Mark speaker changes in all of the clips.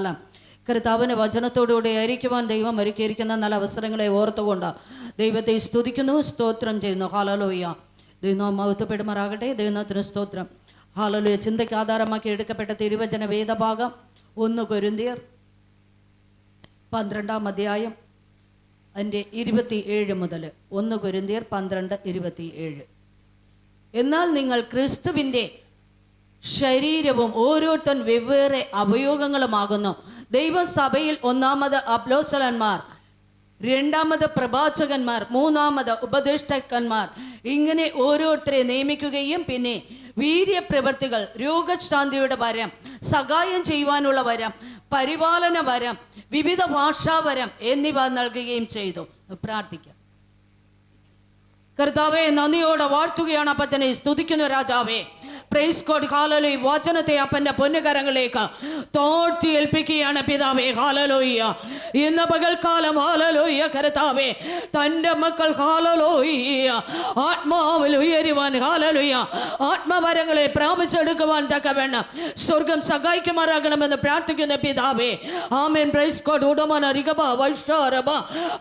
Speaker 1: കാലം. കർത്താവിന്റെ വചനത്തോടുകൂടി ആയിരിക്കുവാൻ ദൈവം ഒരുക്കിയിരിക്കുന്ന നല്ല അവസരങ്ങളെ ഓർത്തുകൊണ്ട് ദൈവത്തെ സ്തുതിക്കുന്നു സ്തോത്രം ചെയ്യുന്നു. ഹാലലോയ്യ ദൈവം മഹത്വപ്പെടുമാറാകട്ടെ ദൈവത്തിന് സ്തോത്രം. ഹാലലോയ ചിന്തയ്ക്ക് ആധാരമാക്കി എടുക്കപ്പെട്ട തിരുവചന വേദഭാഗം ഒന്ന് കൊരുന്തിയർ പന്ത്രണ്ടാം അധ്യായം അതിന്റെ ഇരുപത്തി ഏഴ് മുതൽ ഒന്ന് കൊരുന്തിയർ പന്ത്രണ്ട് ഇരുപത്തി ഏഴ് എന്നാൽ നിങ്ങൾ ക്രിസ്തുവിന്റെ ശരീരവും ഓരോരുത്തൻ വെവ്വേറെ അവയോഗങ്ങളുമാകുന്നു ദൈവസഭയിൽ ഒന്നാമത് അപ്ലോസലന്മാർ രണ്ടാമത് പ്രവാചകന്മാർ മൂന്നാമത് ഉപദേഷ്ടക്കന്മാർ. ഇങ്ങനെ ഓരോരുത്തരെ നിയമിക്കുകയും പിന്നെ വീര്യപ്രവർത്തികൾ രോഗശാന്തിയുടെ വരം സഹായം ചെയ്യുവാനുള്ള വരം പരിപാലന വരം വിവിധ ഭാഷാവരം എന്നിവ നൽകുകയും ചെയ്തു. പ്രാർത്ഥിക്കാം. കർത്താവെ നന്ദിയോടെ വാഴ്ത്തുകയാണ് അപ്പത്തനെ സ്തുതിക്കുന്നു രാജാവേ. പ്രൈസ് കോഡ് ഹാലലോ വചനത്തെ അപ്പന്റെ പൊന്നുകരങ്ങളിലേക്ക് തോർത്തി ഏൽപ്പിക്കുകയാണ് പിതാവേ ഹാലലോയ്യ ഇന്ന് പകൽക്കാലം ഹാലലോയ്യ കരുത്താവേ തന്റെ മക്കൾ ഹാലലോയ്യ ആത്മാവിൽ ഉയരുവാൻ ഹാലലോയ്യ ആത്മവരങ്ങളെ പ്രാപിച്ചെടുക്കുവാൻ തക്കവേണം സ്വർഗം സഹായിക്കുമാറാകണമെന്ന് പ്രാർത്ഥിക്കുന്ന പിതാവേ. ആമേൻ. പ്രൈസ് കോഡ് ഉടമന റിഗബ വൈഷ്ണവ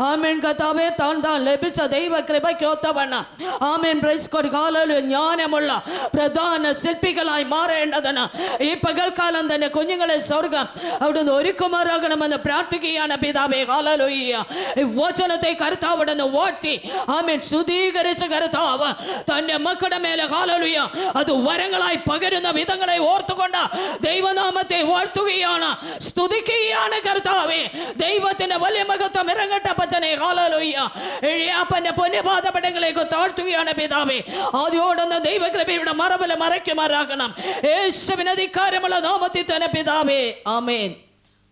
Speaker 1: ആമേൻ. കഥാവേ താൻ താൻ ലഭിച്ച ദൈവ കൃപയ്ക്കൊത്തവണ്ണ ആമേൻ. പ്രൈസ് കോഡ് ഹാലലോ ജ്ഞാനമുള്ള പ്രധാന ശില്പികളായി മാറേണ്ടതിന് ഈ പകൽക്കാലം തന്നെ കുഞ്ഞുങ്ങളെ സ്വർഗം അവിടുന്ന് ഒരുക്കുമാറാകണമെന്ന് പ്രാർത്ഥിക്കുകയാണ് പിതാവേ. കാലലോയ്യ വചനത്തെ കർത്താവിടുന്ന് വാഴ്ത്തി. ആമേൻ. ശുദ്ധീകരിച്ച കർത്താവ് തന്റെ മക്കളുടെ മേലെ കാലലുയ അത് വരങ്ങളായി പകരുന്ന വിധങ്ങളെ ഓർത്തുകൊണ്ട് ദൈവനാമത്തെ വാഴ്ത്തുകയാണ് സ്തുതിക്കുകയാണ് കർത്താവേ. ദൈവത്തിന്റെ വലിയ മഹത്വം ഇറങ്ങട്ട പച്ചനെ കാലലോയ്യ എഴിയാപ്പന്റെ പൊന്നുപാതപടങ്ങളിലേക്ക് താഴ്ത്തുകയാണ് പിതാവേ. ആദ്യോടൊന്ന് ദൈവകൃപയുടെ മറവിൽ മറയ്ക്കുമാറാകണം യേശുവിന് അധികാരമുള്ള നാമത്തിൽ തന്നെ പിതാവേ ആമേൻ.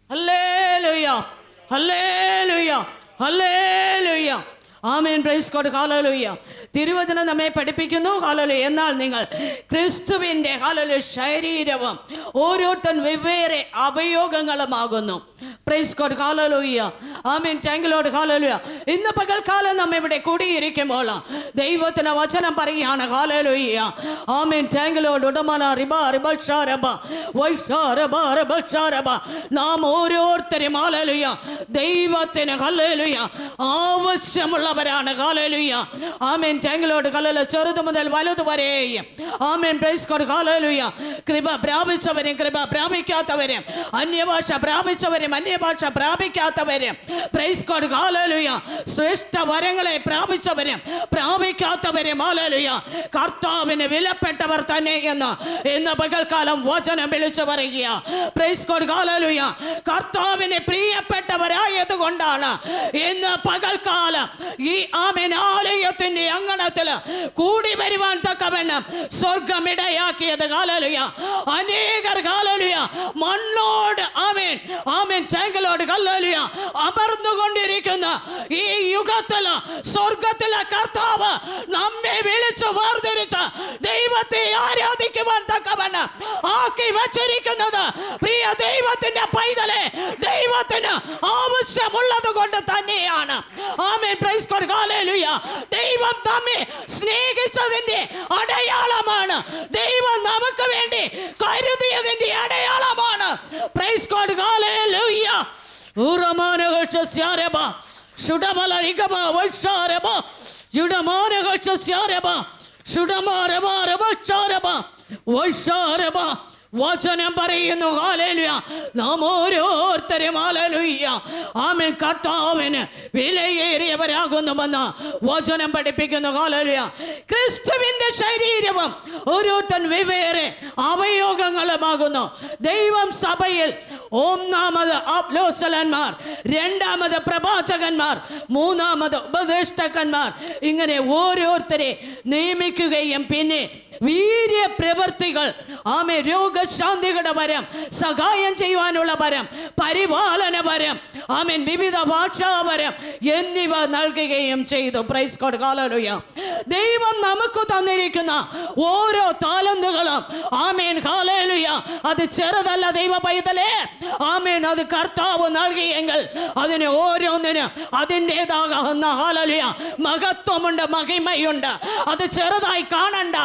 Speaker 1: ഹല്ലേലൂയ ഹല്ലേലൂയ ഹല്ലേലൂയ. ആമേൻ പ്രൈസ് ഗോഡ് ഹാലലുയ്യ തിരുവചനം നമ്മെ പഠിപ്പിക്കുന്നു ഹാലലു എന്നാൽ നിങ്ങൾ ക്രിസ്തുവിന്റെ ഹാലലു ശരീരവും ഓരോരുത്തൻ വെവ്വേറെ അവയോഗങ്ങളുമാകുന്നു പ്രൈസ് കോഡ് കാലലോയ്യ ആമേൻ ടാങ്കിലോട് കാലലോയ ഇന്ന് പകൽക്കാലം നാം ഇവിടെ കൂടിയിരിക്കുമ്പോൾ ദൈവത്തിന് വചനം പറയുകയാണ്. കാലലോയ്യ ആമേൻ ടാങ്കിലോട് ഉടമന റിബ റിബൽഷാരബ വൈഷാരബ റിബൽഷാരബ നാം ഓരോരുത്തരും ആലലുയ ദൈവത്തിന് ഹല്ലേലൂയ ആവശ്യമുള്ളവരാണ്. കാലലുയ ആമേൻ ടാങ്കിലോട് കലല ചെറുത് മുതൽ വലുത് വരെയും. ആമേൻ പ്രൈസ് കോഡ് കാലലുയ കൃപ പ്രാപിച്ചവരും കൃപ പ്രാപിക്കാത്തവരും അന്യഭാഷ പ്രാപിച്ചവരും അന്യഭാഷ പ്രാപിക്കാത്തവരും. പ്രൈസ് കോഡ് ഹാലലുയ ശ്രേഷ്ഠ വരങ്ങളെ പ്രാപിച്ചവരും. പ്രാപിക്കാത്തവരും. ഹാലലുയ കർത്താവിന് വിലപ്പെട്ടവർ തന്നെ എന്ന്. ഇന്ന് പകൽക്കാലം വചനം വിളിച്ചു പറയുക പ്രൈസ് കോഡ് ഹാലലുയ കർത്താവിന് പ്രിയപ്പെട്ടവരായത് കൊണ്ടാണ് ഇന്ന് പകൽക്കാലം ഈ ആമേൻ ആലയത്തിന്റെ അങ്കണത്തിൽ കൂടി വരുവാൻ തക്കവണ്ണം സ്വർഗമിടയാക്കിയത് കാലലുയ അനേകർ. കാലലുയ മണ്ണോട് ആമേൻ. ആമേൻ. ടാങ്കിലോട് കല്ലലുയ അമർന്നുകൊണ്ടിരിക്കുന്ന. ഈ യുഗത്തിൽ സ്വർഗത്തിലെ കർത്താവ് നമ്മെ വിളിച്ചു വേർതിരിച്ച് ദൈവത്തെ ആരാധിക്കുവാൻ തക്കവണ്ണം ആക്കി വച്ചിരിക്കുന്നത്. പ്രിയ ദൈവത്തിന്റെ പൈതലെ ദൈവത്തിന് ആവശ്യമുള്ളത് കൊണ്ട് തന്നെയാണ്. ആമേൻ. പ്രൈസ് കോഡ് ഹല്ലേലൂയ ദൈവം നമ്മെ സ്നേഹിച്ചതിന്റെ അടയാളമാണ്. ദൈവം നമുക്ക് വചനം പറയുന്നു നാം ഓരോരുത്തരും ഹാലേലുയ്യ ആമേൻ കർത്താവിന് വിലയേറിയവരാകുന്നുവെന്ന് വചനം പഠിപ്പിക്കുന്നു കാലലുയ ക്രിസ്തുവിന്റെ ശരീരവും ഓരോരുത്തൻ വെവ്വേറെ അവയോഗങ്ങളുമാകുന്നു ദൈവം സഭയിൽ ഒന്നാമത് അപ്ലോസലന്മാർ രണ്ടാമത് പ്രവാചകന്മാർ മൂന്നാമത് ഉപദേഷ്ടക്കന്മാർ. ഇങ്ങനെ ഓരോരുത്തരെ നിയമിക്കുകയും പിന്നെ വീര്യ പ്രവൃത്തികൾ ആമെ രോഗശാന്തികളുടെ വരം സഹായം ചെയ്യുവാനുള്ള വരം പരിപാലന വരം ആമേൻ വിവിധ ഭാഷാ വരം എന്നിവ നൽകുകയും ചെയ്തു. പ്രൈസ് കോഡ് കാലലുയ ദൈവം നമുക്ക് തന്നിരിക്കുന്ന ഓരോ താലന്തുകളും ആമേൻ കാലലുയ അത് ചെറുതല്ല ദൈവ പൈതലേ. ആമേൻ അത് കർത്താവ് നൽകിയെങ്കിൽ അതിന് ഓരോന്നിന് അതിന്റെതാകുന്ന ഹാലലുയ മഹത്വമുണ്ട് മഹിമയുണ്ട്. അത് ചെറുതായി കാണണ്ട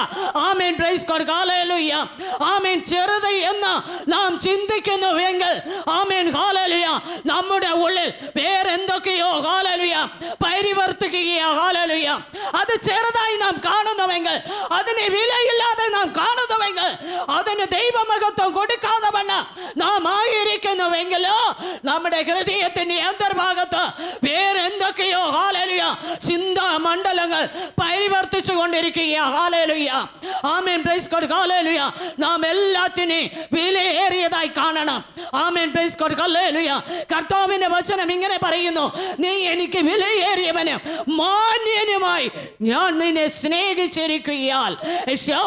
Speaker 1: ആമേൻ. പ്രൈസ് കോഡ് ഹാലലുയ ആമേൻ. ചെറുത് എന്ന് നാം ചിന്തിക്കുന്നുവെങ്കിൽ ആമേൻ. കാലലുയ നമ്മുടെ ഉള്ളിൽ വേറെന്തൊക്കെയോ കാലലുയ പരിവർത്തിക്കുകയോ. കാലലുയ അത് ചെറുതായി നാം കാണുന്നുവെങ്കിൽ അതിനെ വിലയില്ലാതെ നാം കാണുന്നുവെങ്കിൽ അതിന് ദൈവമഹത്വം കൊടുക്കാതെ വണ്ണ നാം ആയിരിക്കുന്നുവെങ്കിലോ നമ്മുടെ ഹൃദയത്തിന്റെ അന്തർഭാഗത്ത് വേറെന്തൊക്കെയോ ഹാലലുയ ചിന്താ മണ്ഡലങ്ങൾ പരിവർത്തിച്ചു കൊണ്ടിരിക്കുകയാ ഹാലലുയ ആമേൻ. പ്രൈസ് കോഡ് ഹല്ലേലൂയ നാം എല്ലാത്തിനെയും വിലയേറിയതായി കാണണം. ആമേൻ. പ്രൈസ് കോഡ് ഹാലലുയ കർത്താവിന്റെ വചനം ഇങ്ങനെ പറയുന്നു. നീ എനിക്ക് വിലയേറിയവനും മാന്യനുമായി ഞാൻ നിന്നെ സ്നേഹിച്ചിരിക്കുകയാൽ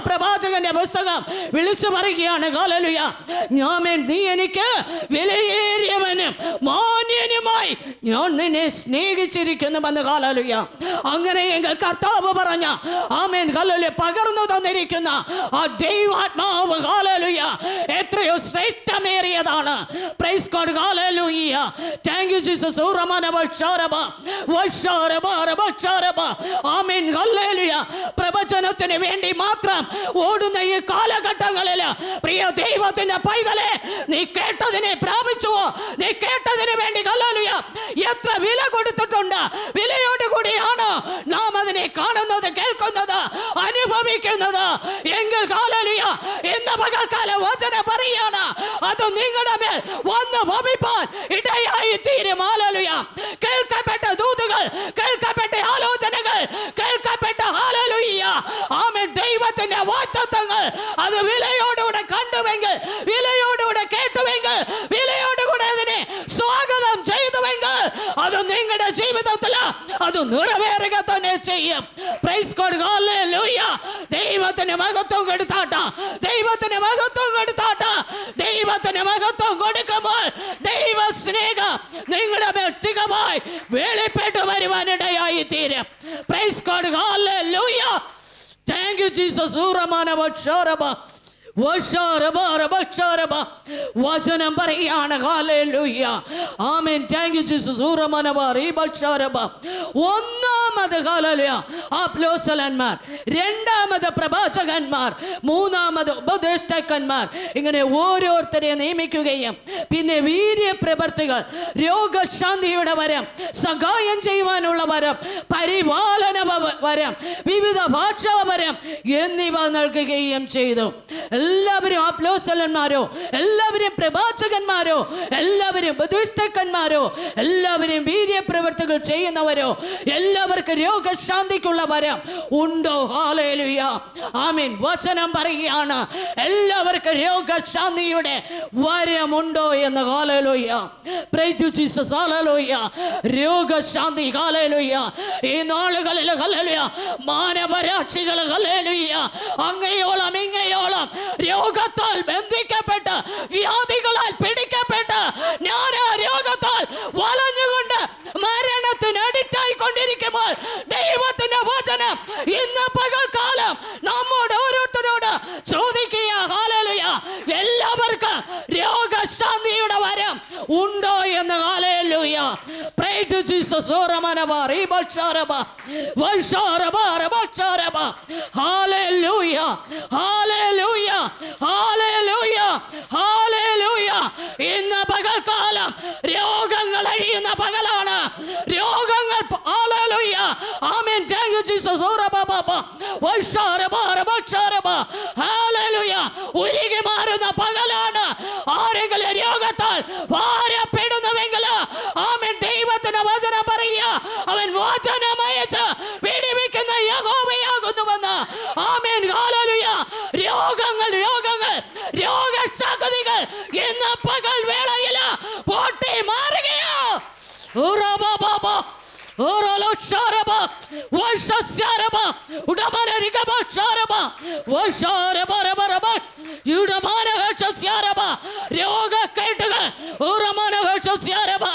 Speaker 1: പ്രവാചകന്റെ പുസ്തകം വിളിച്ചു പറയുകയാണ്. ഹല്ലേലൂയ ഞാമേൻ നീ എനിക്ക് വിലയേറിയവനും മാന്യനുമായി ഞാൻ നിന്നെ സ്നേഹിച്ചിരിക്കുന്നു എന്ന് കാലലുയ അങ്ങനെയെങ്കിൽ കർത്താവ് പറഞ്ഞ ആമേൻ. കല്ലല് പകർന്നു തന്നിരിക്കുന്ന. ആ ദൈവാത്മാവ് കാലലുയ എത്രയോ ശ്രേഷ്ഠമേറിയതാണ്. പ്രൈസ് കോഡ് കാലലുയ താങ്ക് യു ജീസസ് ഊറമന വക്ഷാരബ വക്ഷാരബ രബക്ഷാരബ ആമീൻ കല്ലേലുയ പ്രവചനത്തിന് വേണ്ടി മാത്രം ഓടുന്ന ഈ കാലഘട്ടങ്ങളിൽ പ്രിയ ദൈവത്തിന്റെ പൈതലെ നീ കേട്ടതിനെ പ്രാപിച്ചുവോ? നീ കേട്ടതിന് വേണ്ടി കല്ലാലുയ എത്ര വില കൊടുത്തിട്ടുണ്ട്? വിലയോട് കൂടിയാണ് നാം അതിനെ കാണുന്നത് കേൾക്കുന്നത് അനുഭവിക്കുന്നത്. എങ്കിൽ കാലലുയ എന്ന പകൽക്കാല വചന പറയാണ് അത് നിങ്ങളുടെ മേൽ വന്ന് ഭവിപ്പാൻ ഇടയായി തീരും ആലലുയ കേൾക്കപ്പെട്ട ദൂതുകൾ കേൾക്കപ്പെട്ട ആലോചനകൾ കേൾക്കപ്പെട്ട ഹാലലുയ്യ ആമൻ ദൈവത്തിന്റെ വാറ്റത്വങ്ങൾ അത് വിലയോടുകൂടെ കണ്ടുവെങ്കിൽ വിലയോടുകൂടെ കേട്ടുവെങ്കിൽ വിലയോടുകൂടെ അതിനെ സ്വാഗതം ചെയ്തുവെങ്കിൽ അത് നിങ്ങളുടെ ജീവിതത്തിൽ അത് നിറവേറുക തന്നെ ചെയ്യും പ്രൈസ് കോഡ് ഹല്ലേലൂയ മഹത്വം കൊടുത്താട്ട. ദൈവത്തിന് മഹത്വം കൊടുത്താട്ട. ദൈവത്തിന് മഹത്വം കൊടുക്കുമ്പോൾ ദൈവ സ്നേഹം നിങ്ങളുടെ വ്യക്തികമായി തികമായി വെളിപ്പെട്ടു വരുവാനിടയായി തീരും. പ്രൈസ് കോഡ് ഹല്ലേലൂയ താങ്ക് യു ജീസസ് ഊറമാന വക്ഷാരബ വഷാരബ രബക്ഷാരബ വചനം പറയാണ്. ആമേൻ താങ്ക് യു ജീസസ് ഊറമാനബ റീബക്ഷാരബ ഒന്നാമത് ഹല്ലേലൂയ. ആപ്ലോസലന്മാർ രണ്ടാമത് പ്രവാചകന്മാർ. മൂന്നാമത് ഉപദേഷ്ടാക്കന്മാർ. ഇങ്ങനെ ഓരോരുത്തരെ നിയമിക്കുകയും പിന്നെ വീര്യപ്രവർത്തികൾ രോഗശാന്തിയുടെ വരം സഹായം ചെയ്യുവാനുള്ള വരം പരിപാലന വരം വിവിധ ഭാഷാ വരം എന്നിവ നൽകുകയും ചെയ്തു. എല്ലാവരും അപ്ലോസലന്മാരോ എല്ലാവരും പ്രവാചകന്മാരോ? എല്ലാവരും ഉപദേഷ്ടക്കന്മാരോ? എല്ലാവരും വീര്യപ്രവർത്തികൾ ചെയ്യുന്നവരോ? എല്ലാവർക്കും രോഗശാന്തിക്കുള്ള വരം ഉണ്ടോ? ഹാലേലുയ ആമീൻ. വചനം പറയുകയാണ്. എല്ലാവർക്കും രോഗശാന്തിയുടെ വരമുണ്ടോ എന്ന്. ഹാലേലുയ പ്രൈസ് ജീസസ് രോഗശാന്തി. ഹാലേലുയ ഈ നാളുകളിൽ ഹലലുയ മാനപരാക്ഷികൾ ഹല്ലേലൂയ അങ്ങയോളം ഇങ്ങയോളം രോഗത്താൽ ബന്ധിക്കപ്പെട്ട് വ്യാധികളാൽ പിടിക്കപ്പെട്ട് ഞാൻ ആ രോഗത്താൽ വലഞ്ഞുകൊണ്ട് മരണത്തിന് അഡിക്റ്റായി കൊണ്ടിരിക്കുമ്പോൾ ദൈവത്തിന്റെ വചനം ഇന്ന് പകൽക്കാലം നമ്മോട് ഓരോരുത്തരോട് ചോദിക്കുക ഹാലലുയ എല്ലാവർക്കും രോഗശാന്തിയുടെ വരം ഉണ്ടോ എന്ന് ഹാലലുയ To Jesus. Hallelujah. Hallelujah. Hallelujah. Hallelujah. ഇന്ന് പകൽക്കാലം രോഗങ്ങൾ അഴിയുന്ന പകലാണ് രോഗങ്ങൾ ആമേൻ താങ്ക് യു ജീസസ് ഓറബാബാബ വഷാരബ റബഷാരബ ഹാലലുയ ഉരുകി ശരബ ഉടമരരികബ ശരബ ഓ ശരബ രബ രബ യുടമാനവേഷ ശരബ രോഗക്കേട്ടുകൾ ഉറമനവേഷ ശരബ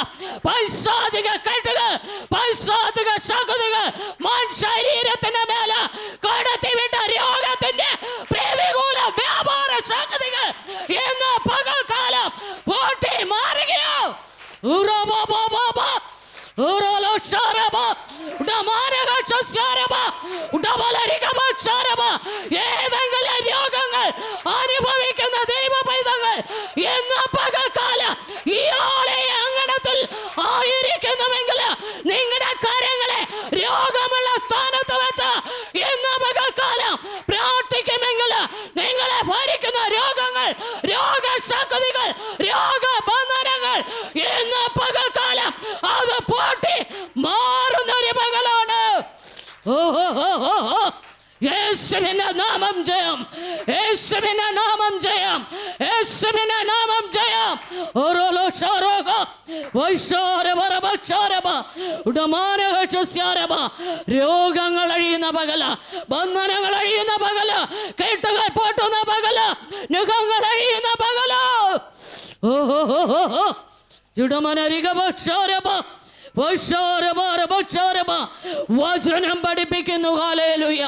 Speaker 1: പൈസാധിക കേട്ടുകൾ പൈസാധിക ശകുതുകൾ മൺ ശരീരത്തിന് മേലെ കടത്തിവിട്ട രോഗത്തിന്റെ പ്രതികൂല വ്യാപാര ശകുതികൾ ഇന്ന് പകൽക്കാലം പൂട്ടി ഉടമാരക ശസ്യാരമ ഉടമലരികമ ശാരമ ഏതെങ്കിലും രോഗങ്ങൾ അഴിയുന്ന പകല ബന്ധനങ്ങൾ അഴിയുന്ന പകല കേട്ടുകൾ പൊട്ടുന്ന പകല നുഖങ്ങൾ അഴിയുന്ന പകല. ഓഹോ ഓഹോ ഓഹോ ഹോ വചനം പഠിപ്പിക്കുന്നു. ഹാലേലുയ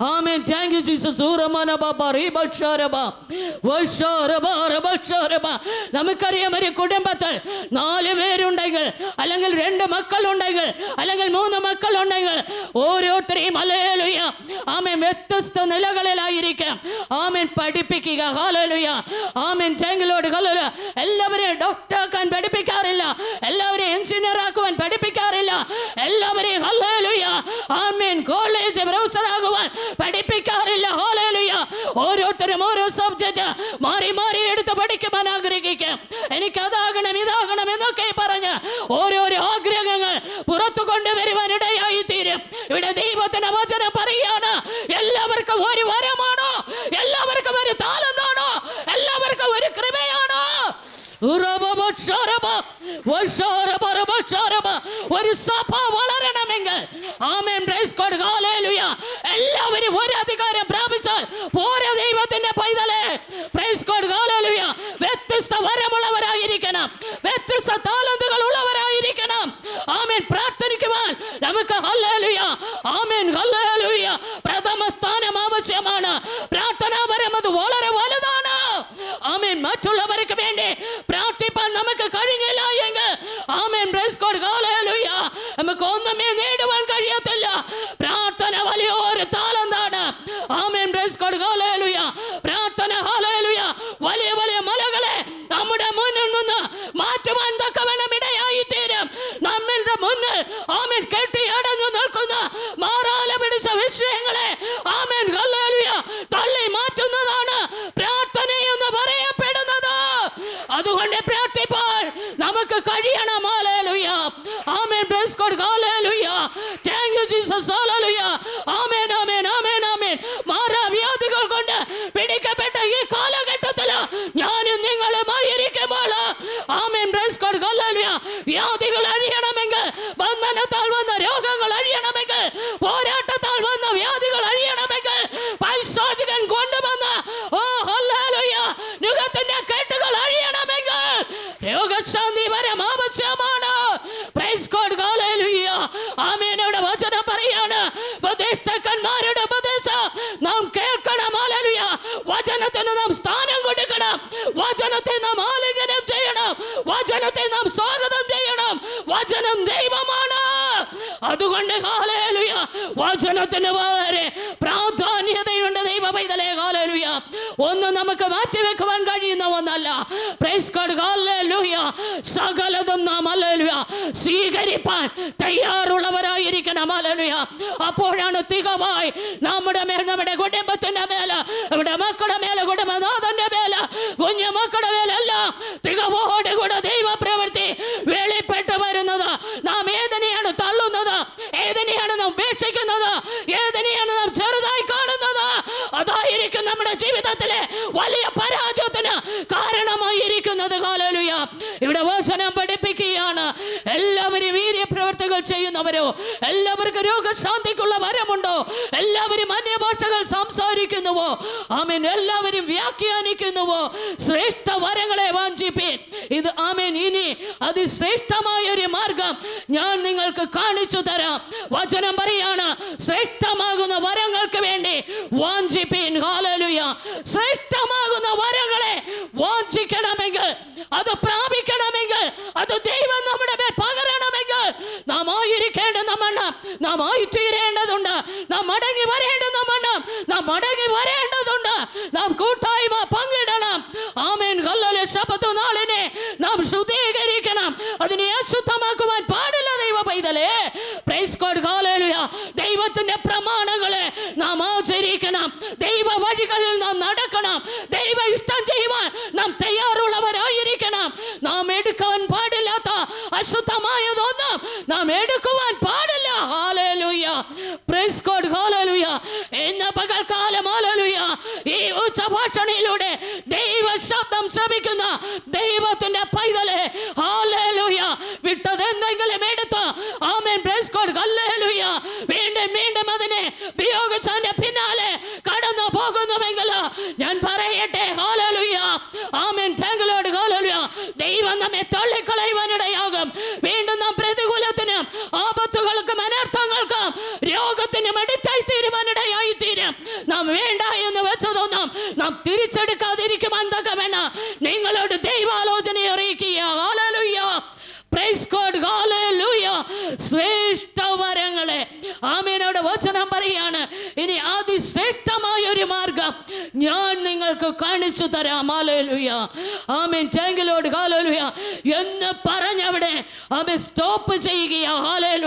Speaker 1: ആമേൻ. താങ്ക് യു ജീസസ് ഊറമന ബാബ റീബക്ഷാരബ വഷാരബ റബക്ഷാരബ നമുക്കറിയാം ഒരു കുടുംബത്തിൽ നാല് പേരുണ്ടെങ്കിൽ അല്ലെങ്കിൽ രണ്ട് മക്കളുണ്ടെങ്കിൽ അല്ലെങ്കിൽ മൂന്ന് മക്കളുണ്ടെങ്കിൽ ഓരോരുത്തരെയും അലേലുയ ആമേൻ. വ്യത്യസ്ത നിലകളിലായിരിക്കാം. ആമേൻ. പഠിപ്പിക്കുക. ഹാലലുയ ആമേൻ. താങ്കിലോട് ഹലോ എല്ലാവരെയും ഡോക്ടറാക്കാൻ പഠിപ്പിക്കാറില്ല. എല്ലാവരെയും എഞ്ചിനീയർ ആക്കുവാൻ അവൻ പഠിപ്പിക്കാറില്ല. എല്ലാവരെയും കോളേജ് പ്രൊഫസറാകുവാൻ പഠിപ്പിക്കും ஆமீன் மற்றவர்களுக்கு வேண்டி பிரார்த்திப்பால் நமக்கு கழிஞ்சு അപ്പോഴാണ് തികവായി നമ്മുടെ മേൽ നമ്മുടെ കുടുംബത്തിന്റെ എല്ലാവർക്കും രോഗശാന്തിക്കുള്ള വരമുണ്ടോ? എല്ലാവരും അന്യഭാഷകൾ സംസാരിക്കുന്നുവോ? ആമേൻ. എല്ലാവരും വ്യാഖ്യാനിക്കുന്നുവോ? ശ്രേഷ്ഠ വരങ്ങളെ വാഞ്ചിപ്പി ഇത് ആമേൻ. ഇനി അതിശ്രേഷ്ഠമായ ഒരു മാർഗം ഞാൻ നിങ്ങൾക്ക് കാണിച്ചു തരാം. വചനം പറയാണ് ശ്രേഷ്ഠമാകുന്ന വരങ്ങൾക്ക് വേണ്ടി വാഞ്ചിപ്പീൻ. ഹാലലുയ ശ്രേഷ്ഠമാകുന്ന വരങ്ങളെ വാഞ്ചിക്കണമെങ്കിൽ അത് പ്രാപിക്കണമെങ്കിൽ നാം ആയിത്തീരേണ്ടതുണ്ട്. നാം മടങ്ങി വരേണ്ടതുമുണ്ട് നാം മടങ്ങി വരേണ്ടതുണ്ട്. നാം കൂട്ടായ്മ പങ്കിടണം. ആമേൻ. കല്ലലെ ശബത്ത് നാളിനെ നാം ശുദ്ധീകരിക്കണം. അതിനെ അശുദ്ധമാക്കുവാൻ പാടില്ല ദൈവ പൈതലേ. പ്രൈസ്കോട് കാലയിലുയ ദൈവത്തിന്റെ പ്രമാണങ്ങളെ നാം ആചരിക്കണം. ദൈവ വഴികളിൽ നാം നടക്കണം. ദൈവ ഇഷ്ടം ചെയ്യുവാൻ നാം തയ്യാറുള്ളവരായിരിക്കണം. നാം എടുക്കാൻ പാടില്ലാത്ത അശുദ്ധമായതൊന്നും നാം എടുക്കുവാൻ പാടില്ല. പ്രൈസ് ഗോഡ് ഹാലേലൂയ എന്ന പകൽക്കാലം ഹല്ലേലൂയ ഈ ഉച്ചഭാഷണിയിലൂടെ ദൈവ ശബ്ദം ശ്രമിക്കുന്ന ദൈവത്തിന്റെ പൈതലെ ഹല്ലേലൂയ വിട്ടത് എന്തെങ്കിലും എടുത്ത് ആമേൻ. പ്രൈസ് ഗോഡ് ഹല്ലേലൂയ വീണ്ടും വീണ്ടും അതിനെ ഉപയോഗിച്ചതിന്റെ പിന്നാലെ കടന്നു പോകുന്നുവെങ്കിൽ ഞാൻ പറയട്ടെ ഹാലേലൂയ ആമേൻ താങ്കളോട് ഹാലേലൂയ ദൈവം നമ്മെ തള്ളിക്കളയുവാനിടയാകും വീണ്ടും നാം പ്രതികൂലത്തിനും ആപത്തുകൾക്കും അനർത്ഥങ്ങൾക്കും രോഗത്തിനും അടുത്തായി തീരുവാനിടയായി തീരും നാം വേണ്ട എന്ന് വെച്ചതൊന്നും നാം തിരിച്ചെടുക്കാതിരിക്കുവാൻ തക്കമെന്ന് നിങ്ങളോട് ദൈവാലോചന അറിയിക്കുക. ഹാലേലൂയ പ്രൈസ് കോഡ് ഹാലേലൂയ ശ്രേഷ്ഠ വരങ്ങളെ. ആമേനോട് വചനം പറയാണ്. ഇനി അതിശ്രേഷ്ഠമായ ഒരു മാർഗം ഞാൻ നിങ്ങൾക്ക് കാണിച്ചു തരാം. ആലോലുയ ആമേൻ. ടാങ്കിലോട് കാലോലുയ എന്ന് പറഞ്ഞവിടെ ആമീൻ സ്റ്റോപ്പ് ചെയ്യുകയാ ഹാലേലൂയ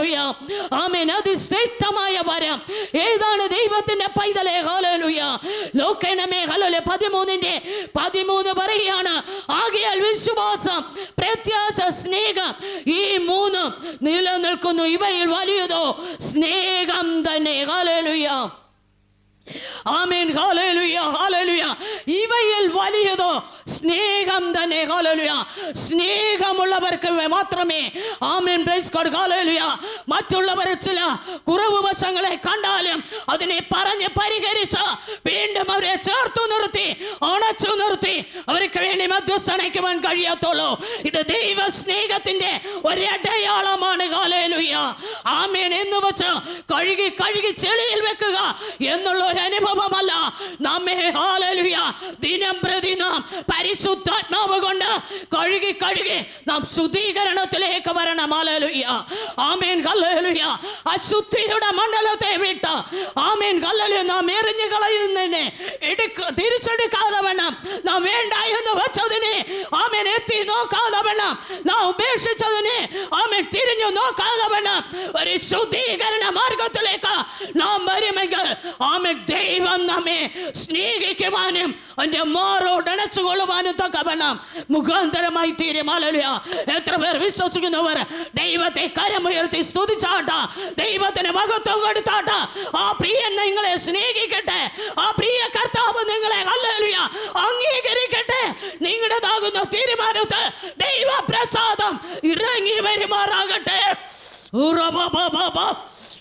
Speaker 1: ആമേൻ. അതിശ്രേഷ്ഠമായ വരം. ഏതാണ് ദൈവത്തിന്റെ പൈതലെ? ഹാലേലൂയ ഹലോലെ പതിമൂന്നിന്റെ പതിമൂന്ന് പറയുകയാണ് ആകയാൽ വിശ്വാസം പ്രത്യാശ സ്നേഹം ഈ മൂന്ന് നിലനിൽക്കുന്നു. ഇവയിൽ വലിയതോ? സ്നേഹം തന്നെ. ഹാലേലൂയ ആമേൻ. ഇവയിൽ വലിയതോ? സ്നേഹം തന്നെ സ്നേഹമുള്ളവർക്ക് മാത്രമേ. ആമേൻ. പ്രൈസ് മറ്റുള്ളവർ ചില കുറവ് വശങ്ങളെ കണ്ടാലും അതിനെ പറഞ്ഞ് പരിഹരിച്ച് വീണ്ടും അവരെ ചേർത്തു നിർത്തി അണച്ചു നിർത്തി അവർക്ക് വേണ്ടി മധ്യസ്ഥനയ്ക്കുവാൻ കഴിയാത്തോളൂ. ഇത് ദൈവ സ്നേഹത്തിന്റെ ഒരു അടയാളമാണ് ഹാലേലുയ ആമേൻ. എന്ന് വെച്ച് കഴുകി കഴുകി ചെളിയിൽ വെക്കുക എന്നുള്ള ഒരു അനുഭവമല്ല. നമ്മെ ഹാലലുയ ദിനം പ്രതി നാം പരിശുദ്ധാത്മാവ് കൊണ്ട് കഴുകി കഴുകി നാം ശുദ്ധീകരണത്തിലേക്ക് വരണം. ഹാലലുയ ആമേൻ ഹല്ലേലൂയ. അശുദ്ധിയുടെ മണ്ഡലത്തെ വിട്ട് ആമേൻ ഹല്ലേലൂയ. നാം എറിഞ്ഞു കളയുന്നതിനെ എടുക്ക തിരിച്ചെടുക്കാതെ വേണം. നാം വേണ്ട എന്ന് വെച്ചതിനെ ആമേൻ എത്തി നോക്കാതെ വേണം. നാം ഉപേക്ഷിച്ചതിനെ ആമേൻ തിരിഞ്ഞു നോക്കാതെ വേണം. ഒരു ശുദ്ധീകരണ മാർഗത്തിലേക്ക് നാം വരുമെങ്കിൽ ആമേൻ ദൈവം നമ്മെ സ്നേഹിക്കുവാനും അവന്റെ മാറോട് അണച്ചുകൊള്ളുവാനും തക്ക വേണം. മുഖാന്തരമായി തീരുമാനമില്ല എത്ര പേർ വിശ്വസിക്കുന്നവർ ദൈവത്തെ കരമുയർത്തി സ്തുതിച്ചാട്ട. ദൈവത്തിന് മഹത്വം കൊടുത്താട്ട. ആ പ്രിയൻ നിങ്ങളെ സ്നേഹിക്കട്ടെ. ആ പ്രിയ കർത്താവ് നിങ്ങളെ ഹല്ലേലൂയ അംഗീകരിക്കട്ടെ. നിങ്ങളുടേതാകുന്ന തീരുമാനത്ത് ദൈവ പ്രസാദം ഇറങ്ങി വരുമാറാകട്ടെ. ഉറബബബബ.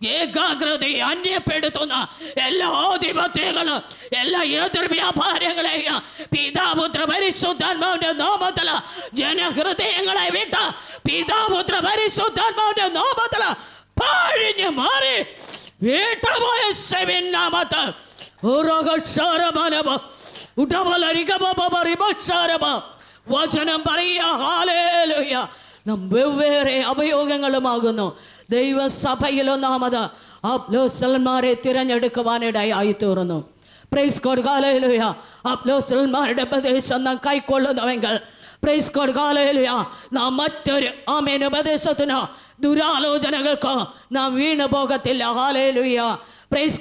Speaker 1: ഏകാഗ്രതയെ അന്യപ്പെടുത്തുന്ന എല്ലാ ആധിപത്യങ്ങളും എല്ലാ ഏതൊരു വ്യാപാരങ്ങളെയും പിതാപുത്ര പരിശുദ്ധാത്മാവിന്റെ നാമത്തിൽ ജനഹൃദയങ്ങളെ വിട്ട പിതാപുത്ര പരിശുദ്ധാത്മാവിന്റെ നാമത്തിൽ പാഴിഞ്ഞു മാറി വീട്ടുപോയ സെവിൻ നാമത്ത് ഉറകക്ഷാരമാനവ ഉടവലരികമറിമക്ഷാരമ വചനം പറയുക ഹാലേലുയ നാം വെവ്വേറെ അപയോഗങ്ങളുമാകുന്നു. ദൈവസഭയിൽ ഒന്നാമത് അപ്ലോസന്മാരെ തിരഞ്ഞെടുക്കുവാനിടയായി തീർന്നു പ്രൈസ് കോഡ് കാലയിലുയ അപ്ലോസന്മാരുടെ ഉപദേശം നാം കൈക്കൊള്ളുന്നുവെങ്കിൽ പ്രൈസ് കോഡ് കാലയിലുയ നാം മറ്റൊരു ആമേൻ ഉപദേശത്തിനോ ദുരാലോചനകൾക്കോ നാം വീണു പോകത്തില്ല ഹാലേലുയ പ്രൈസ്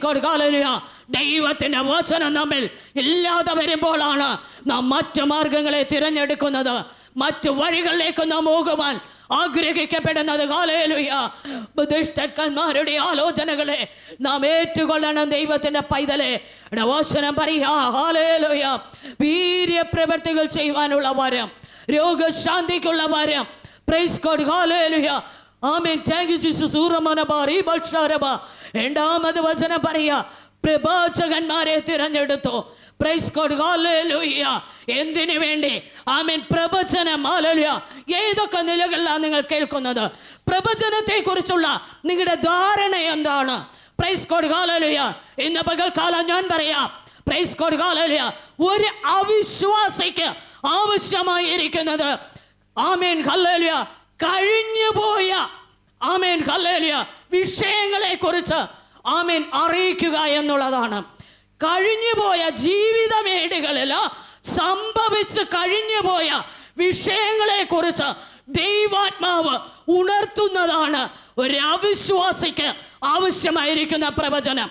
Speaker 1: വചനം നമ്മിൽ ഇല്ലാതെ വരുമ്പോഴാണ് നാം മറ്റു മാർഗങ്ങളെ തിരഞ്ഞെടുക്കുന്നത്. മറ്റു വഴികളിലേക്ക് നാം പോകുവാൻ ആഗ്രഹിക്കപ്പെടുന്നത്. കാലയിലുയ ഉപദിഷ്ടന്മാരുടെ ആലോചനകളെ നാം ഏറ്റുകൊള്ളണം ദൈവത്തിന്റെ പൈതലെ. വചനം പറയാ ഹാലേലുയ വീര്യപ്രവർത്തികൾ ചെയ്യുവാനുള്ള വരം രോഗശാന്തിക്കുള്ള വരം. പ്രൈസ് കോഡ് ഹാലയിലുയ ആമേൻ താങ്ക് യു ജീസസ് ഊറമനബ റീബക്ഷാരബ രണ്ടാമത് വചനം പറയാ പ്രവാചകന്മാരെ തിരഞ്ഞെടുത്തു. പ്രൈസ് എന്തിനു വേണ്ടി? ആമേൻ. പ്രവചനം ഹല്ലേലൂയ ഏതൊക്കെ നിലകളിലാണ് നിങ്ങൾ കേൾക്കുന്നത്? പ്രവചനത്തെ കുറിച്ചുള്ള നിങ്ങളുടെ ധാരണ എന്താണ്? പ്രൈസ് കോഡ് കാലലുയ ഇന്ന് പകൽക്കാലം ഞാൻ പറയാം. പ്രൈസ് കോഡ് കാലലുയ ഒരു അവിശ്വാസിക്ക് ആവശ്യമായിരിക്കുന്നത്. ആമേൻ ഹല്ലേലൂയ കഴിഞ്ഞു പോയ ആമേൻ ഹല്ലേലൂയ. വിഷയങ്ങളെ കുറിച്ച് ആമേൻ അറിയിക്കുക എന്നുള്ളതാണ്. കഴിഞ്ഞുപോയ ജീവിതമേടുകളിൽ സംഭവിച്ച് കഴിഞ്ഞുപോയ വിഷയങ്ങളെ കുറിച്ച് ദൈവാത്മാവ് ഉണർത്തുന്നതാണ് ഒരു അവിശ്വാസിക്ക് ആവശ്യമായിരിക്കുന്ന പ്രവചനം.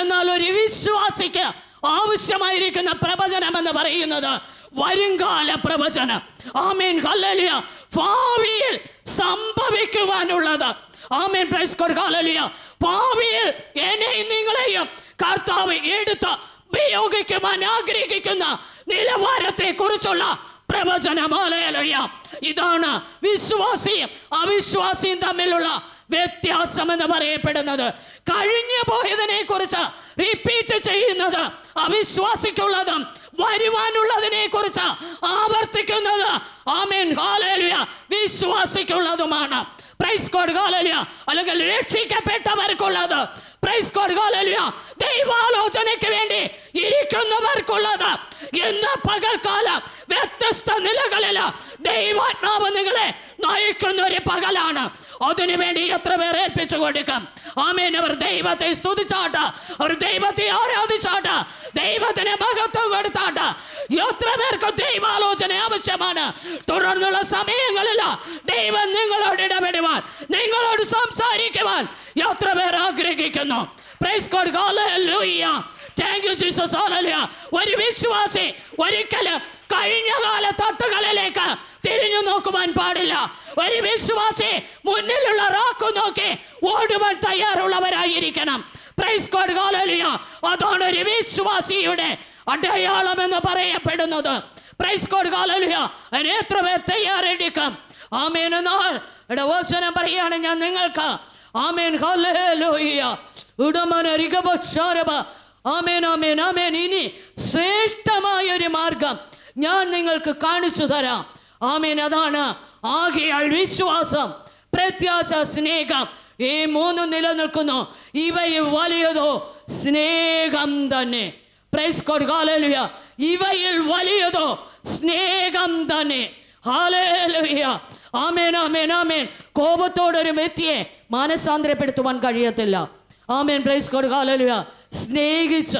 Speaker 1: എന്നാൽ ഒരു വിശ്വാസിക്ക് ആവശ്യമായിരിക്കുന്ന പ്രവചനം എന്ന് പറയുന്നത് വരുംകാല പ്രവചനം. ആമേൻ. ഹല്ലേലൂയ. ഭാവിയിൽ സംഭവിക്കുവാനുള്ളത്. ആമേൻ. Price hallelujah. ഭാവിയിൽ എന്നെയും നിങ്ങളെയും കർത്താവ് എടുത്ത് ഉപയോഗിക്കുവാൻ ആഗ്രഹിക്കുന്ന നിലവാരത്തെ കുറിച്ചുള്ള പ്രവചനമാലയലയ്യ ഇതാണ് വിശ്വാസിയും അവിശ്വാസിയും തമ്മിലുള്ള വ്യത്യാസം എന്ന് പറയപ്പെടുന്നത്. കഴിഞ്ഞു പോയതിനെ കുറിച്ച് റിപ്പീറ്റ് ചെയ്യുന്നത് അവിശ്വാസിക്കുള്ളതും വരുവാനുള്ളതിനെ കുറിച്ച് ആവർത്തിക്കുന്നത്. ആമേൻ. ഹാലേലുയ വിശ്വാസിക്കുള്ളതുമാണ്. പ്രൈസ് കോഡ് ഹാലേലുയ അല്ലെങ്കിൽ രക്ഷിക്കപ്പെട്ടവർക്കുള്ളത്. പ്രൈസ് കോഡ് ഹാലേലുയ ദൈവാലോചനയ്ക്ക് വേണ്ടി ഇരിക്കുന്നവർക്കുള്ളത്. ഇന്ന് പകൽക്കാലം വ്യത്യസ്ത നിലകളിൽ ദൈവാത്മാവ് നിങ്ങളെ നയിക്കുന്ന ഒരു പകലാണ്. അതിനു വേണ്ടി എത്ര പേർ ഏൽപ്പിച്ചു കൊടുക്കാം? ആമേൻ. അവർ ദൈവത്തെ സ്തുതിച്ചാട്ട. അവർ ദൈവത്തെ ആരാധിച്ചാട്ട. ദൈവത്തിന് മഹത്വം കൊടുത്താട്ട. എത്ര പേർക്ക് ദൈവാലോചന ആവശ്യമാണ്. തുടർന്നുള്ള സമയങ്ങളിൽ ദൈവം നിങ്ങളോട് ഇടപെടുവാൻ നിങ്ങളോട് സംസാരിക്കുവാൻ എത്ര പേർ ആഗ്രഹിക്കുന്നു? പ്രൈസ് ജീസസ് ഒരു വിശ്വാസി ഒരിക്കലും കഴിഞ്ഞ കാല തട്ടുകളിലേക്ക് തിരിഞ്ഞു നോക്കുവാൻ പാടില്ല. ഒരു വിശ്വാസി മുന്നിലുള്ള റാക്കു നോക്കി ഓടുവാൻ തയ്യാറുള്ളവരായിരിക്കണം. പ്രൈസ് കോഡ് ഹല്ലേലൂയ അതാണ് ഒരു വിശ്വാസിയുടെ അടയാളം എന്ന് പറയപ്പെടുന്നത്. പ്രൈസ് കോഡ് ഹല്ലേലൂയ അതിന് എത്ര പേർ തയ്യാറെടുക്കും? ആമേൻ എന്നാൽ ഇടവചനം പറയുകയാണ് ഞാൻ നിങ്ങൾക്ക്. ആമേൻ ഹല്ലേലൂയ ഉടമന റിഗബക്ഷാരബ ആമേൻ ആമേൻ ആമേൻ. ഇനി ശ്രേഷ്ഠമായ ഒരു മാർഗം. ഞാൻ നിങ്ങൾക്ക് കാണിച്ചു തരാം. ആമേൻ. അതാണ് ആകെയാൾ വിശ്വാസം പ്രത്യാശ സ്നേഹം. ഈ മൂന്ന് നിലനിൽക്കുന്നു. ഇവയിൽ വലിയതോ സ്നേഹം തന്നെ. പ്രൈസ് കോഡ് ഹാലേലുയ ഇവയിൽ വലിയതോ സ്നേഹം തന്നെ. ഹാലേലുയ ആമേൻ ആമേൻ ആമേൻ. കോപത്തോടൊരു വ്യക്തിയെ മാനസാന്തരപ്പെടുത്തുവാൻ കഴിയത്തില്ല. ആമേൻ. പ്രൈസ് കോഡ് ഹാലേലുയ സ്നേഹിച്ച്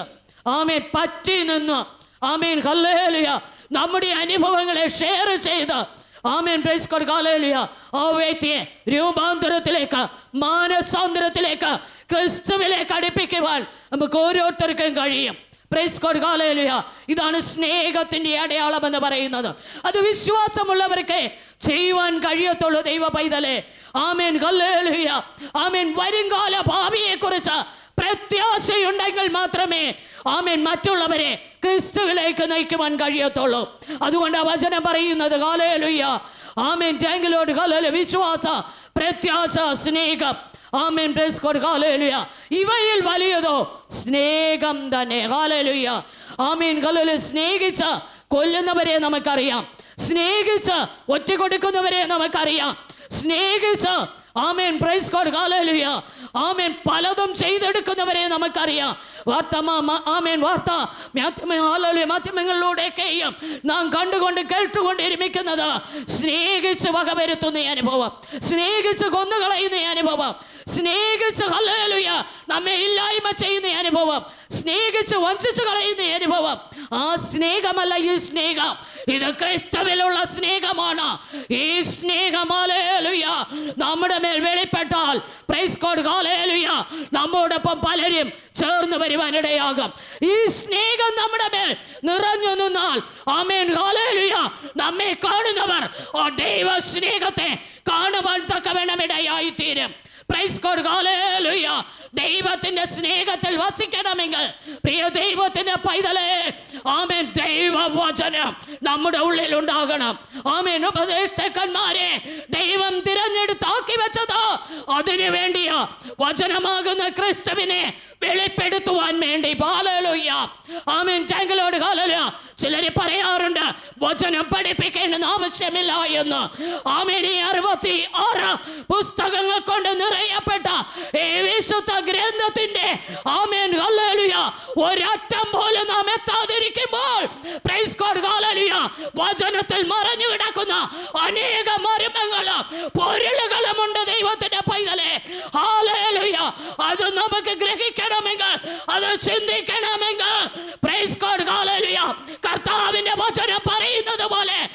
Speaker 1: ആമേൻ പറ്റി നിന്ന് ആമേൻ. ഹല്ലേലുയ നമ്മുടെ അനുഭവങ്ങളെ ഷെയർ ചെയ്ത്. ആമേൻ. പ്രൈസ് കൊടുക്കാലിയ ആ വ്യക്തിയെ രൂപാന്തരത്തിലേക്ക് മാനസാന്തരത്തിലേക്ക് ക്രിസ്തുവിലേക്ക് അടുപ്പിക്കുവാൻ നമുക്ക് ഓരോരുത്തർക്കും കഴിയും. പ്രൈസ് കൊടുക്കാലിയ ഇതാണ് സ്നേഹത്തിന്റെ അടയാളം എന്ന് പറയുന്നത്. അത് വിശ്വാസമുള്ളവർക്ക് ചെയ്യുവാൻ കഴിയത്തുള്ളൂ ദൈവ പൈതലെ ആമേൻ. ഹല്ലേലൂയ ആമേൻ. വരുംകാല ഭാവിയെ കുറിച്ച് പ്രത്യാശയുണ്ടെങ്കിൽ മാത്രമേ ആമേൻ മറ്റുള്ളവരെ ക്രിസ്തുവിലേക്ക് നയിക്കുവാൻ കഴിയത്തുള്ളൂ. അതുകൊണ്ട് വചനം പറയുന്നത് ഹാലേലുയ്യ ആമേൻ. ടാങ്കിലോട് ഹാലേലു വിശ്വാസ പ്രത്യാശ സ്നേഹം. ആമേൻ. പ്രൈസ് കോഡ് ഇവയിൽ വലിയതോ? സ്നേഹം തന്നെ. ഹാലേലുയ ആമീൻ. കലല് സ്നേഹിച്ച് കൊല്ലുന്നവരെ നമുക്കറിയാം. സ്നേഹിച്ച് ഒറ്റ കൊടുക്കുന്നവരെ നമുക്കറിയാം. സ്നേഹിച്ച് ആമേൻ. പ്രൈസ് കോഡ് കാലയിലൂയ ആമേൻ. പലതും ചെയ്തെടുക്കുന്നവരെ നമുക്കറിയാം. വാർത്ത ആമേൻ. വാർത്ത മാധ്യമ ഹാലേലുയ മാധ്യമങ്ങളിലൂടെയൊക്കെയും നാം കണ്ടുകൊണ്ട് കേട്ടുകൊണ്ട് ഇരുമിക്കുന്നത് സ്നേഹിച്ച് വകവരുത്തുന്ന അനുഭവം. സ്നേഹിച്ച് കൊന്നുകളയുന്ന അനുഭവം. സ്നേഹിച്ച് ഹല്ലേലൂയ നമ്മെ ഇല്ലായ്മ ചെയ്യുന്ന അനുഭവം. സ്നേഹിച്ച് വഞ്ചിച്ച് കളയുന്ന അനുഭവം. ആ സ്നേഹമല്ല ഈ സ്നേഹം. ഇത് ക്രിസ്തുവിലുള്ള സ്നേഹമാണ്. ഈ സ്നേഹം ഹല്ലേലൂയ നമ്മുടെ മേൽ വെളിപ്പെട്ടാൽ. പ്രൈസ് കോഡ് കാലേലുയ നമ്മോടൊപ്പം പലരും ചേർന്ന് വരുവാനിടയാകും. ഈ സ്നേഹം നമ്മുടെ മേൽ നിറഞ്ഞു നിന്നാൽ ആമേൻ കാലേലുയ നമ്മെ കാണുന്നവർ ദൈവ സ്നേഹത്തെ കാണുവാൻ തക്കവണ്ണം ഇടയായി തീരും പ്രൈസ് കോഡ് ഹല്ലേലൂയ. ദൈവത്തിന്റെ സ്നേഹത്തിൽ വസിക്കണമെങ്കിൽ പ്രിയ ദൈവത്തിന്റെ പൈതലേ ആമേൻ. ദൈവവചനം നമ്മുടെ ഉള്ളിൽ ഉണ്ടാകണം. ആമേൻ. ഉപദേഷ്ടാക്കന്മാരെ ദൈവം തിരഞ്ഞെടുത്താക്കി വെച്ചത് അതിനു വേണ്ടിയ വചനമാകുന്ന ക്രിസ്തുവിനെ വെളിപ്പെടുത്തുവാൻ വേണ്ടി. പാലലോയ്യ ആമേൻ. താങ്കളോട് ഹാലേലൂയ ചിലര് പറയാറുണ്ട്
Speaker 2: വചനം പഠിപ്പിക്കേണ്ടെന്ന് ആവശ്യമില്ല എന്ന്. ആമേനി അറുപത്തി ആറ് പുസ്തകങ്ങൾ കൊണ്ട് നിറയപ്പെട്ട ഈ ഗ്രന്ഥത്തിന്റെ ആമേൻ. ഹല്ലേലൂയ. ഒരറ്റം പോലെ നാം എത്താതിരിക്കുമ്പോൾ പ്രൈസ് ഗോഡ് ഹല്ലേലൂയ. വചനത്തിൽ മറഞ്ഞു കിടക്കുന്ന അനേക മർമ്മങ്ങളും പൊരുളുകളും ഉണ്ട് ദൈവത്തിന്റെ പൈതലെ. ഹല്ലേലൂയ. അത് നമുക്ക് ഗ്രഹിക്കണമെങ്കിൽ അത് ചിന്തിക്കണമെങ്കിൽ പ്രൈസ് ഗോഡ് ഹല്ലേലൂയ. കർത്താവിന്റെ വചനം പറയുന്നത് പോലെ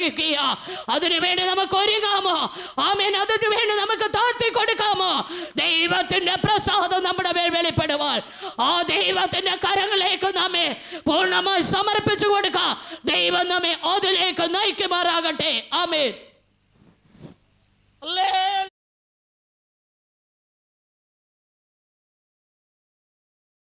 Speaker 2: പ്രയോഗിക്കുക അതിനു വേണ്ടി നമുക്ക് ഒരുങ്ങാമോ? ആമേൻ. അതിനു വേണ്ടി നമുക്ക് താഴ്ത്തി കൊടുക്കാമോ? ദൈവത്തിന്റെ പ്രസാദം നമ്മുടെ മേൽ വെളിപ്പെടുവാൻ. ആ ദൈവത്തിന്റെ കരങ്ങളിലേക്ക് നമ്മെ പൂർണമായി സമർപ്പിച്ചു കൊടുക്കാം. ദൈവം നമ്മെ അതിലേക്ക് നയിക്കുമാറാകട്ടെ. ആമേൻ.